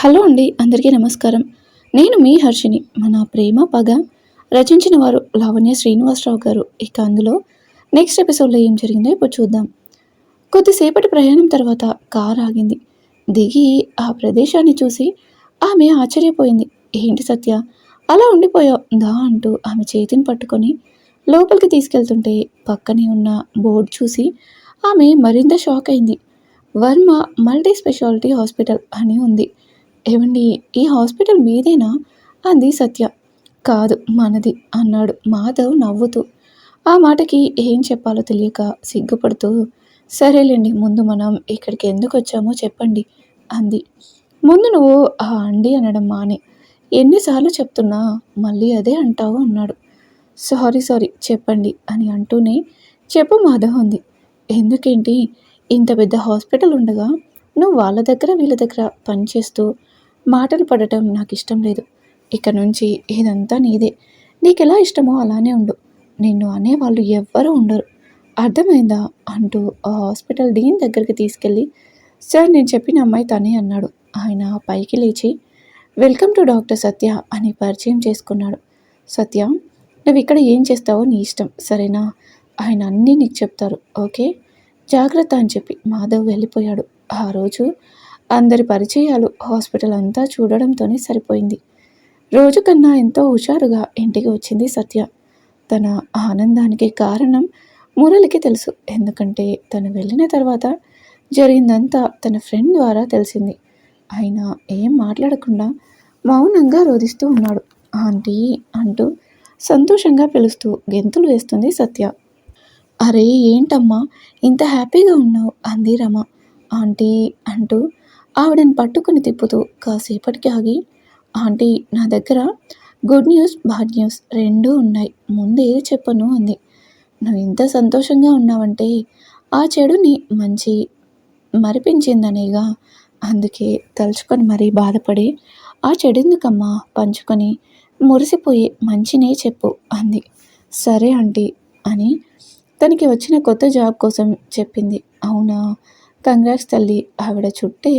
Hello అండి అందరికీ నమస్కారం. నేను మీ హర్షిని మన ప్రేమ పగ. రచించిన వారు లావణ్య శ్రీనివాసరావు గారు. ఇక అందులో నెక్స్ట్ ఎపిసోడ్లో ఏం జరిగిందో ఇప్పుడు చూద్దాం. కొద్దిసేపటి ప్రయాణం తర్వాత కారు ఆగింది. దిగి ఆ ప్రదేశాన్ని చూసి ఆమె ఆశ్చర్యపోయింది. ఏంటి సత్య అలా ఉండిపోయావు దా అంటూ ఆమె చేతిని పట్టుకొని లోపలికి తీసుకెళ్తుంటే పక్కనే ఉన్న బోర్డు చూసి ఆమె మరింత షాక్ అయింది. వర్మ మల్టీ స్పెషాలిటీ హాస్పిటల్ అని ఉంది. ఏమండి ఈ హాస్పిటల్ మీదేనా? అంది సత్య. కాదు మనది అన్నాడు మాధవ్ నవ్వుతూ. ఆ మాటకి ఏం చెప్పాలో తెలియక సిగ్గుపడుతూ సరేలేండి ముందు మనం ఇక్కడికి ఎందుకు వచ్చామో చెప్పండి అంది. ముందు నువ్వు ఆ అండి అనడం మానే. ఎన్నిసార్లు చెప్తున్నా మళ్ళీ అదే అంటావు అన్నాడు. సారీ సారీ చెప్పండి అని అంటూనే చెప్పు మాధవ్ ఉంది ఎందుకేంటి ఇంత పెద్ద హాస్పిటల్ ఉండగా నువ్వు వాళ్ళ దగ్గర వీళ్ళ దగ్గర పనిచేస్తూ మాటలు పడటం నాకు ఇష్టం లేదు. ఇక నుంచి ఇదంతా నీదే. నీకు ఎలా ఇష్టమో అలానే ఉండు. నిన్ను అనేవాళ్ళు ఎవ్వరూ ఉండరు. అర్థమైందా? అంటూ ఆ హాస్పిటల్ డీన్ దగ్గరికి తీసుకెళ్ళి సార్ నేను చెప్పిన అమ్మాయి తనే అన్నాడు. ఆయన పైకి లేచి వెల్కమ్ టు డాక్టర్ సత్య అని పరిచయం చేసుకున్నాడు. సత్య నువ్వు ఇక్కడ ఏం చేస్తావో నీ ఇష్టం. సరేనా? ఆయన అన్నీ నీకు చెప్తారు. ఓకే? జాగ్రత్త అని చెప్పి మాధవ్ వెళ్ళిపోయాడు. ఆ రోజు అందరి పరిచయాలు హాస్పిటల్ అంతా చూడడంతోనే సరిపోయింది. రోజు కన్నా ఎంతో హుషారుగా ఇంటికి వచ్చింది సత్య. తన ఆనందానికి కారణం మురళికి తెలుసు. ఎందుకంటే తను వెళ్ళిన తర్వాత జరిగిందంతా తన ఫ్రెండ్ ద్వారా తెలిసింది. ఆయన ఏం మాట్లాడకుండా మౌనంగా రోధిస్తూ ఉన్నాడు. ఆంటీ అంటూ సంతోషంగా పిలుస్తూ గెంతులు వేస్తుంది సత్య. అరే ఏంటమ్మా? ఇంత హ్యాపీగా ఉన్నావు అంది రమ. ఆంటీ అంటూ ఆవిడని పట్టుకుని తిప్పుతూ కాసేపటికి ఆగి ఆంటీ నా దగ్గర గుడ్ న్యూస్ బాడ్ న్యూస్ రెండూ ఉన్నాయి. ముందు ఏది చెప్పను అంది. నువ్వు ఇంత సంతోషంగా ఉన్నావంటే ఆ చెడుని మంచి మరిపించిందనేగా. అందుకే తలుచుకొని మరీ బాధపడి ఆ చెడెందుకమ్మా పంచుకొని మురిసిపోయి మంచినే చెప్పు అంది. సరే ఆంటీ అని తనకి వచ్చిన కొత్త జాబ్ కోసం చెప్పింది. అవునా? కంగ్రాట్స్ తల్లి ఆవిడ చుట్టే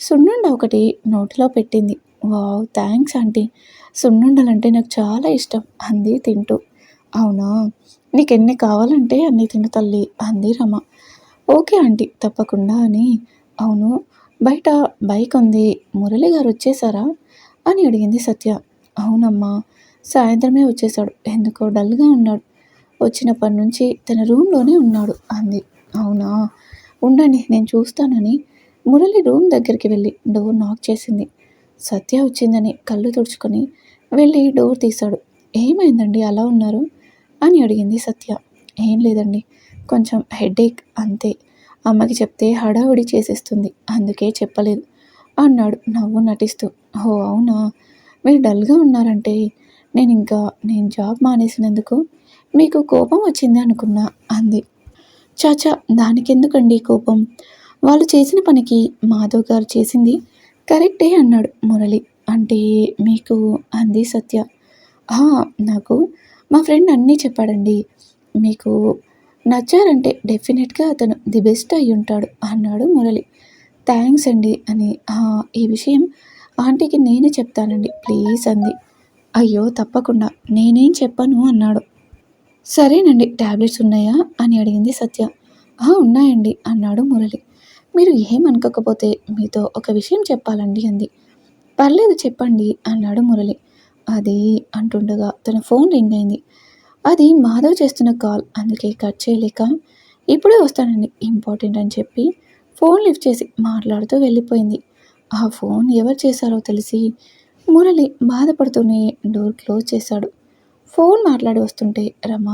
సున్నుండ ఒకటి నోటిలో పెట్టింది. Wow thanks aunty. సున్నుండలంటే నాకు చాలా ఇష్టం. అంది తింటూ. అవునా? నీకు ఎన్ని కావాలంటే అన్ని తిను తల్లి. అంది రమ. Okay aunty. తప్పకుండా అని. అవును. బయట బైక్ ఉంది. మురళి గారు వచ్చేసారా? అని అడిగింది సత్య. అవునమ్మా. సాయంత్రమే వచ్చేసాడు. ఎందుకో డల్గా ఉన్నాడు. వచ్చినప్పటి నుంచి తన రూమ్లోనే ఉన్నాడు. అంది. అవునా? ఉండండి నేను చూస్తానని. మురళి రూమ్ దగ్గరికి వెళ్ళి డోర్ నాక్ చేసింది. సత్య వచ్చిందని కళ్ళు తుడుచుకొని వెళ్ళి డోర్ తీశాడు. ఏమైందండి? అలా ఉన్నారు? అని అడిగింది సత్య. ఏం లేదండి. కొంచెం హెడేక్ అంతే. అమ్మకి చెప్తే హడావుడి చేసేస్తుంది. అందుకే చెప్పలేదు. అన్నాడు నవ్వు నటిస్తూ. ఓ అవునా? మీరు డల్గా ఉన్నారంటే నేను ఇంకా నేను జాబ్ మానేసినందుకు మీకు కోపం వచ్చింది అనుకున్నా అంది. చాచా దానికెందుకండి కోపం? వాళ్ళు చేసిన పనికి మాధవ్ గారు చేసింది కరెక్టే అన్నాడు మురళి. అంటే మీకు అంది సత్య. నాకు మా ఫ్రెండ్ అన్నీ చెప్పాడండి. మీకు నచ్చారంటే డెఫినెట్గా అతను ది బెస్ట్ అయి ఉంటాడు అన్నాడు మురళి. థ్యాంక్స్ అండి అని. ఈ విషయం ఆంటీకి నేనే చెప్తానండి. ప్లీజ్ అంది. అయ్యో తప్పకుండా. నేనేం చెప్పను అన్నాడు. సరేనండి ట్యాబ్లెట్స్ ఉన్నాయా అని అడిగింది సత్య. ఉన్నాయండి అన్నాడు మురళి. మీరు ఏమనుకోకపోతే మీతో ఒక విషయం చెప్పాలండి అంది. పర్లేదు చెప్పండి అన్నాడు మురళి. అది అంటుండగా తన ఫోన్ రింగ్ అయింది అది మాధవ్ చేస్తున్న కాల్ అందుకే కట్ చేయలేక ఇప్పుడే వస్తానండి ఇంపార్టెంట్ అని చెప్పి ఫోన్ లిఫ్ట్ చేసి మాట్లాడుతూ వెళ్ళిపోయింది. ఆ ఫోన్ ఎవరు చేశారో తెలిసి మురళి బాధపడుతూనే డోర్ క్లోజ్ చేశాడు. ఫోన్ మాట్లాడి వస్తుంటే రమ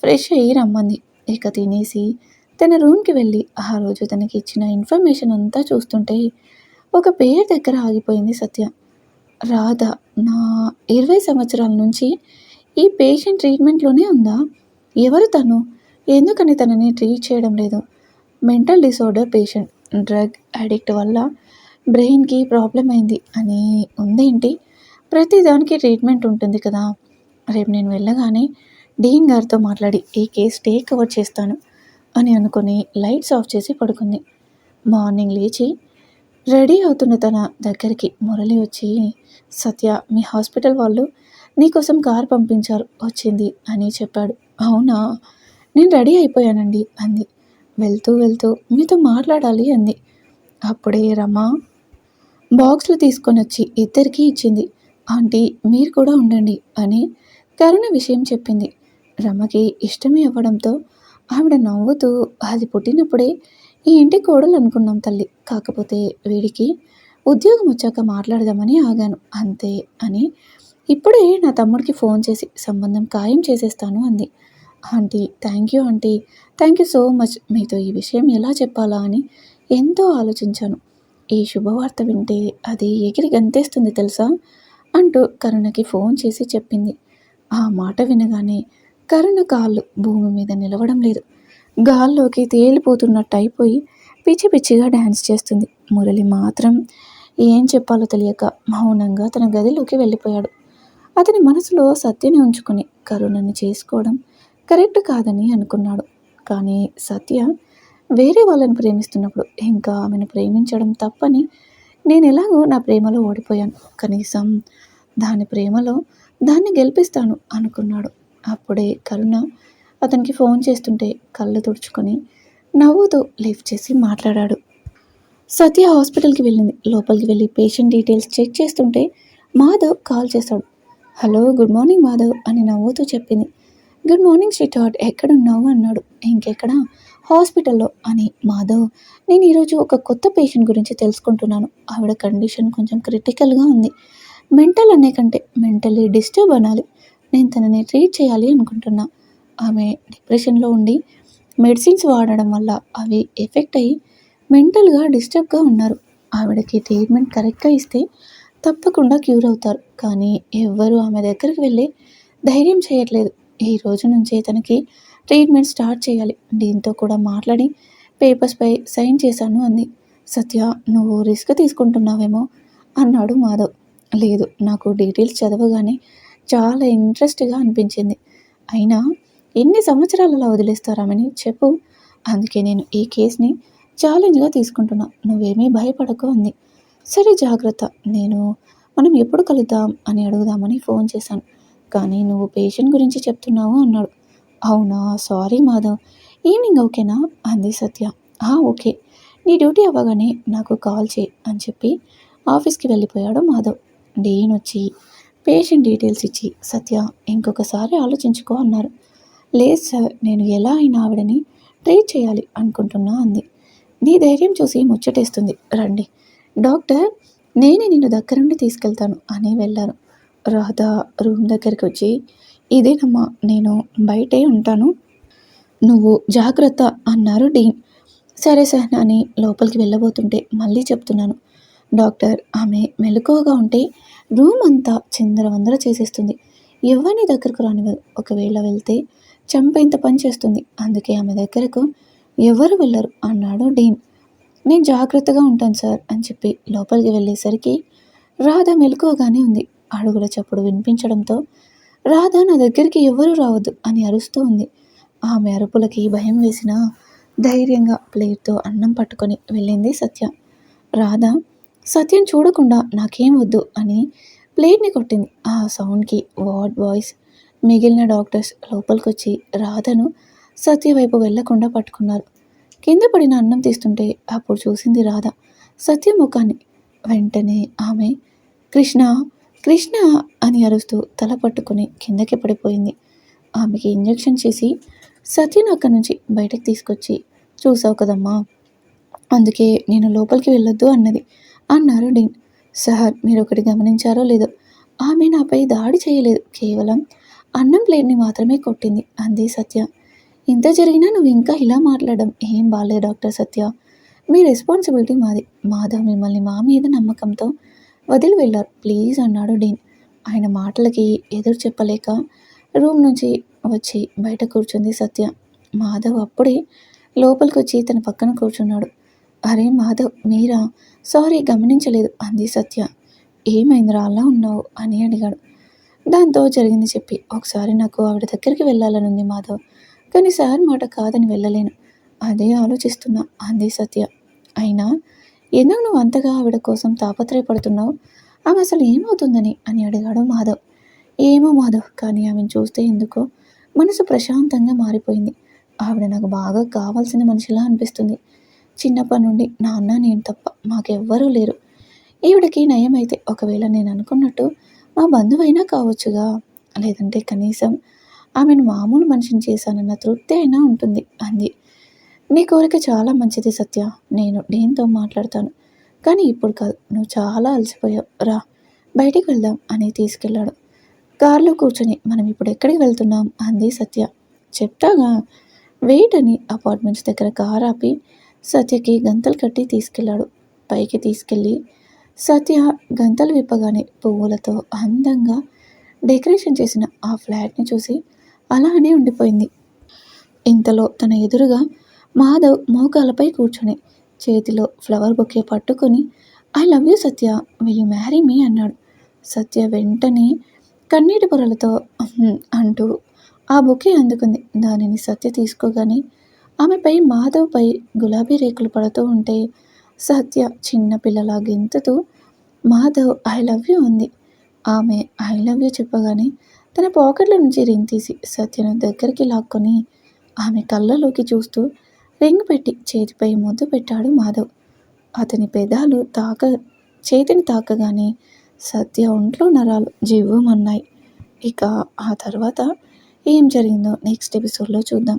ఫ్రెష్ అయ్యి రమ్మంది. ఇక తినేసి తన రూమ్కి వెళ్ళి ఆ రోజు తనకి ఇచ్చిన ఇన్ఫర్మేషన్ అంతా చూస్తుంటే ఒక పేరు దగ్గర ఆగిపోయింది సత్య. రాధ నా ఇరవై సంవత్సరాల నుంచి ఈ పేషెంట్ ట్రీట్మెంట్లోనే ఉందా? ఎవరు తను? ఎందుకని తనని ట్రీట్ చేయడం లేదు? Mental disorder patient drug addict వల్ల బ్రెయిన్కి ప్రాబ్లం అయింది అని ఉందేంటి? ప్రతిదానికి ట్రీట్మెంట్ ఉంటుంది కదా. రేపు నేను వెళ్ళగానే డీన్ గారితో మాట్లాడి ఈ కేసు టేక్ కవర్ చేస్తాను. అని అనుకుని లైట్స్ ఆఫ్ చేసి పడుకుంది. మార్నింగ్ లేచి రెడీ అవుతున్న తన దగ్గరికి మురళి వచ్చి సత్య మీ హాస్పిటల్ వాళ్ళు నీకోసం కార్ పంపించారు వచ్చింది అని చెప్పాడు. అవునా? నేను రెడీ అయిపోయానండి అంది. వెళ్తూ వెళ్తూ మీతో మాట్లాడాలి అంది. అప్పుడే రమ బాక్స్లు తీసుకొని వచ్చి ఇద్దరికీ ఇచ్చింది. ఆంటీ మీరు కూడా ఉండండి అని కరుణ విషయం చెప్పింది. రమకి ఇష్టమే అవ్వడంతో ఆవిడ నవ్వుతూ అది పుట్టినప్పుడే ఈ ఇంటి కోడలు అనుకున్నాం తల్లి. కాకపోతే వీడికి ఉద్యోగం వచ్చాక మాట్లాడదామని ఆగాను. అంతే అని ఇప్పుడే నా తమ్ముడికి ఫోన్ చేసి సంబంధం ఖాయం చేసేస్తాను అంది. Aunty thank you aunty. Thank you so much. మీతో ఈ విషయం ఎలా చెప్పాలా అని ఎంతో ఆలోచించాను. ఈ శుభవార్త వింటే అది ఎగిరి గంతేస్తుంది తెలుసా? అంటూ కరుణకి ఫోన్ చేసి చెప్పింది. ఆ మాట వినగానే కరుణ కాళ్ళు భూమి మీద నిలవడం లేదు. గాల్లోకి తేలిపోతున్నట్టు అయిపోయి పిచ్చి పిచ్చిగా డ్యాన్స్ చేస్తుంది. మురళి మాత్రం ఏం చెప్పాలో తెలియక మౌనంగా తన గదిలోకి వెళ్ళిపోయాడు. అతని మనసులో సత్యని ఉంచుకుని కరుణని చేసుకోవడం కరెక్ట్ కాదని అనుకున్నాడు. కానీ సత్య వేరే వాళ్ళని ప్రేమిస్తున్నప్పుడు ఇంకా ఆమెను ప్రేమించడం తప్పని నేను ఎలాగో నా ప్రేమలో ఓడిపోయాను. కనీసం దాని ప్రేమలో దాన్ని గెలిపిస్తాను అనుకున్నాడు. అప్పుడే కరుణ అతనికి ఫోన్ చేస్తుంటే కళ్ళు తుడుచుకొని నవ్వుతూ లిఫ్ట్ చేసి మాట్లాడాడు. సత్య హాస్పిటల్కి వెళ్ళింది. లోపలికి వెళ్ళి పేషెంట్ డీటెయిల్స్ చెక్ చేస్తుంటే మాధవ్ కాల్ చేశాడు. హలో గుడ్ మార్నింగ్ మాధవ్ అని నవ్వుతూ చెప్పింది. గుడ్ మార్నింగ్ శ్రీటార్ట్ ఎక్కడున్నావు? అన్నాడు. ఇంకెక్కడ? హాస్పిటల్లో అని మాధవ్ నేను ఈరోజు ఒక కొత్త పేషెంట్ గురించి తెలుసుకుంటున్నాను. ఆవిడ కండిషన్ కొంచెం క్రిటికల్గా ఉంది. మెంటల్ అనే కంటే మెంటల్లీ డిస్టర్బ్ అనాలి. నేను తనని ట్రీట్ చేయాలి అనుకుంటున్నా. ఆమె డిప్రెషన్లో ఉండి మెడిసిన్స్ వాడడం వల్ల అవి ఎఫెక్ట్ అయ్యి మెంటల్గా డిస్టర్బ్గా ఉన్నారు. ఆవిడకి ట్రీట్మెంట్ కరెక్ట్గా ఇస్తే తప్పకుండా క్యూర్ అవుతారు. కానీ ఎవ్వరూ ఆమె దగ్గరికి వెళ్ళి ధైర్యం చేయట్లేదు. ఈ రోజు నుంచే తనకి ట్రీట్మెంట్ స్టార్ట్ చేయాలి. దీంతో కూడా మాట్లాడి పేపర్స్పై సైన్ చేశాను అంది. సత్య నువ్వు రిస్క్ తీసుకుంటున్నావేమో? అన్నాడు మాధవ్. లేదు నాకు డీటెయిల్స్ చదవగానే చాలా ఇంట్రెస్ట్గా అనిపించింది. అయినా ఎన్ని సంవత్సరాలలో వదిలేస్తారామని చెప్పు. అందుకే నేను ఈ కేసుని ఛాలెంజ్గా తీసుకుంటున్నా. నువ్వేమీ భయపడకు అంది. సరే జాగ్రత్త. నేను మనం ఎప్పుడు కలుద్దాం అని అడుగుదామని ఫోన్ చేశాను. కానీ నువ్వు పేషెంట్ గురించి చెప్తున్నావు అన్నాడు. అవునా? సారీ మాధవ్. ఈవినింగ్ ఓకేనా అంది సత్య. ఓకే నీ డ్యూటీ అవ్వగానే నాకు కాల్ చేయి అని చెప్పి ఆఫీస్కి వెళ్ళిపోయాడు మాధవ్. డీన్ వచ్చి పేషెంట్ డీటెయిల్స్ ఇచ్చి సత్య ఇంకొకసారి ఆలోచించుకో అన్నారు. లేదు సార్ నేను ఎలా అయినా ఆవిడని ట్రీట్ చేయాలి అనుకుంటున్నా అంది. నీ ధైర్యం చూసి ముచ్చటేస్తుంది. రండి. డాక్టర్ నేనే నిన్ను దగ్గరుండి తీసుకెళ్తాను అని వెళ్ళారు రాధ రూమ్ దగ్గరికి వచ్చి ఇదేనమ్మా నేను బయటే ఉంటాను. నువ్వు జాగ్రత్త అన్నారు డీన్. సరే సార్ అని లోపలికి వెళ్ళబోతుంటే మళ్ళీ చెప్తున్నాను. డాక్టర్ ఆమె మెలకువగా ఉంటే రూమ్ అంతా చిందరవందర చేసేస్తుంది. ఎవరిని దగ్గరకు రానివ్వదు. ఒకవేళ వెళ్తే చంపేంత పని చేస్తుంది. అందుకే ఆమె దగ్గరకు ఎవరు వెళ్ళరు అన్నాడు డీన్. నేను జాగ్రత్తగా ఉంటాను సార్ అని చెప్పి లోపలికి వెళ్ళేసరికి రాధ మెలకువగానే ఉంది. అడుగుల చప్పుడు వినిపించడంతో రాధ నా దగ్గరికి ఎవరు రావద్దు అని అరుస్తూ ఉంది. ఆమె అరుపులకి భయం వేసిన ధైర్యంగా ప్లేట్తో అన్నం పట్టుకొని వెళ్ళింది సత్య. రాధ సత్యం చూడకుండా నాకేం వద్దు అని ప్లేట్ని కొట్టింది. ఆ సౌండ్కి వార్డ్ బాయ్స్ మిగిలిన డాక్టర్స్ లోపలికి వచ్చి రాధను సత్య వైపు వెళ్ళకుండా పట్టుకున్నారు. కింద పడిన అన్నం తీస్తుంటే అప్పుడు చూసింది రాధ సత్య ముఖాన్ని. వెంటనే ఆమె కృష్ణ కృష్ణ అని అరుస్తూ తల పట్టుకుని కిందకి పడిపోయింది. ఆమెకి ఇంజెక్షన్ చేసి సత్యను అక్కడి నుంచి బయటకు తీసుకొచ్చి చూసావు కదమ్మా అందుకే నేను లోపలికి వెళ్ళొద్దు అన్నది. అన్నారు డీన్. సార్ మీరు ఒకటి గమనించారో లేదో? ఆమె నాపై దాడి చేయలేదు. కేవలం అన్నం ప్లేట్ని మాత్రమే కొట్టింది. అంది సత్య. ఇంత జరిగినా నువ్వు ఇంకా ఇలా మాట్లాడడం ఏం బాగాలేదు డాక్టర్ సత్య. మీ రెస్పాన్సిబిలిటీ మాది. మాధవ్ మిమ్మల్ని మా మీద నమ్మకంతో వదిలి వెళ్ళారు. ప్లీజ్ అన్నాడు డీన్. ఆయన మాటలకి ఎదురు చెప్పలేక రూమ్ నుంచి వచ్చి బయట కూర్చుంది సత్య. మాధవ్ అప్పుడే లోపలికి వచ్చి తన పక్కన కూర్చున్నాడు. అరే మాధవ్ మీరా? సారీ గమనించలేదు. అంది సత్య. ఏమైందిరా అలా ఉన్నావు? అని అడిగాడు. దాంతో జరిగింది చెప్పి ఒకసారి నాకు ఆవిడ దగ్గరికి వెళ్ళాలని ఉంది మాధవ్. కానీ సార్ మాట కాదని వెళ్ళలేను. అదే ఆలోచిస్తున్నా అంది సత్య. అయినా ఎందుకు నువ్వు అంతగా ఆవిడ కోసం తాపత్రయపడుతున్నావు? ఆమె అసలు ఏమవుతుందని? అని అడిగాడు మాధవ్. ఏమో మాధవ్ కానీ ఆమెను చూస్తే ఎందుకో మనసు ప్రశాంతంగా మారిపోయింది. ఆవిడ నాకు బాగా కావాల్సిన మనిషిలా అనిపిస్తుంది. చిన్నప్పటి నుండి నాన్న నేను తప్ప మాకెవ్వరూ లేరు. ఈవిడకి నయమైతే ఒకవేళ నేను అనుకున్నట్టు మా బంధువైనా కావచ్చుగా? లేదంటే కనీసం ఆమెను మామూలు మనిషిని చేశానన్న తృప్తి అయినా ఉంటుంది అంది. నీ కోరిక చాలా మంచిది సత్య. నేను దేంతో మాట్లాడతాను. కానీ ఇప్పుడు కాదు నువ్వు చాలా అలసిపోయావు. రా బయటికి వెళ్దాం అని తీసుకెళ్ళాడు. కారులో కూర్చొని మనం ఇప్పుడు ఎక్కడికి వెళ్తున్నాం? అంది సత్య. చెప్తాగా? వెయిట్ అని అపార్ట్మెంట్స్ దగ్గర కార్ ఆపి సత్యకి గంతలు కట్టి తీసుకెళ్ళాడు. పైకి తీసుకెళ్ళి సత్య గంతలు విప్పగానే పువ్వులతో అందంగా డెకరేషన్ చేసిన ఆ ఫ్లాట్ని చూసి అలానే ఉండిపోయింది. ఇంతలో తన ఎదురుగా మాధవ్ మోకాలపై కూర్చొని చేతిలో ఫ్లవర్ బొకే పట్టుకొని I love you Satya. Will you marry me? అన్నాడు. సత్య వెంటనే కన్నీటి పొరలతో అంటూ ఆ బొకే అందుకుంది. దానిని సత్య తీసుకోగానే ఆమెపై మాధవ్పై గులాబీ రేకులు పడుతూ ఉంటే సత్య చిన్నపిల్లలా గెంతుతూ మాధవ్ ఐ లవ్ యూ అంది. ఆమె ఐ లవ్ యూ చెప్పగానే తన పాకెట్ల నుంచి రింగ్ తీసి సత్యను దగ్గరికి లాక్కొని ఆమె కళ్ళలోకి చూస్తూ రింగ్ పెట్టి చేతిపై ముద్దు పెట్టాడు మాధవ్. అతని పెదాలు తాక చేతిని తాకగానే సత్య ఒంట్లో నరాలు జీవమన్నాయి ఇక ఆ తర్వాత ఏం జరిగిందో నెక్స్ట్ ఎపిసోడ్లో చూద్దాం.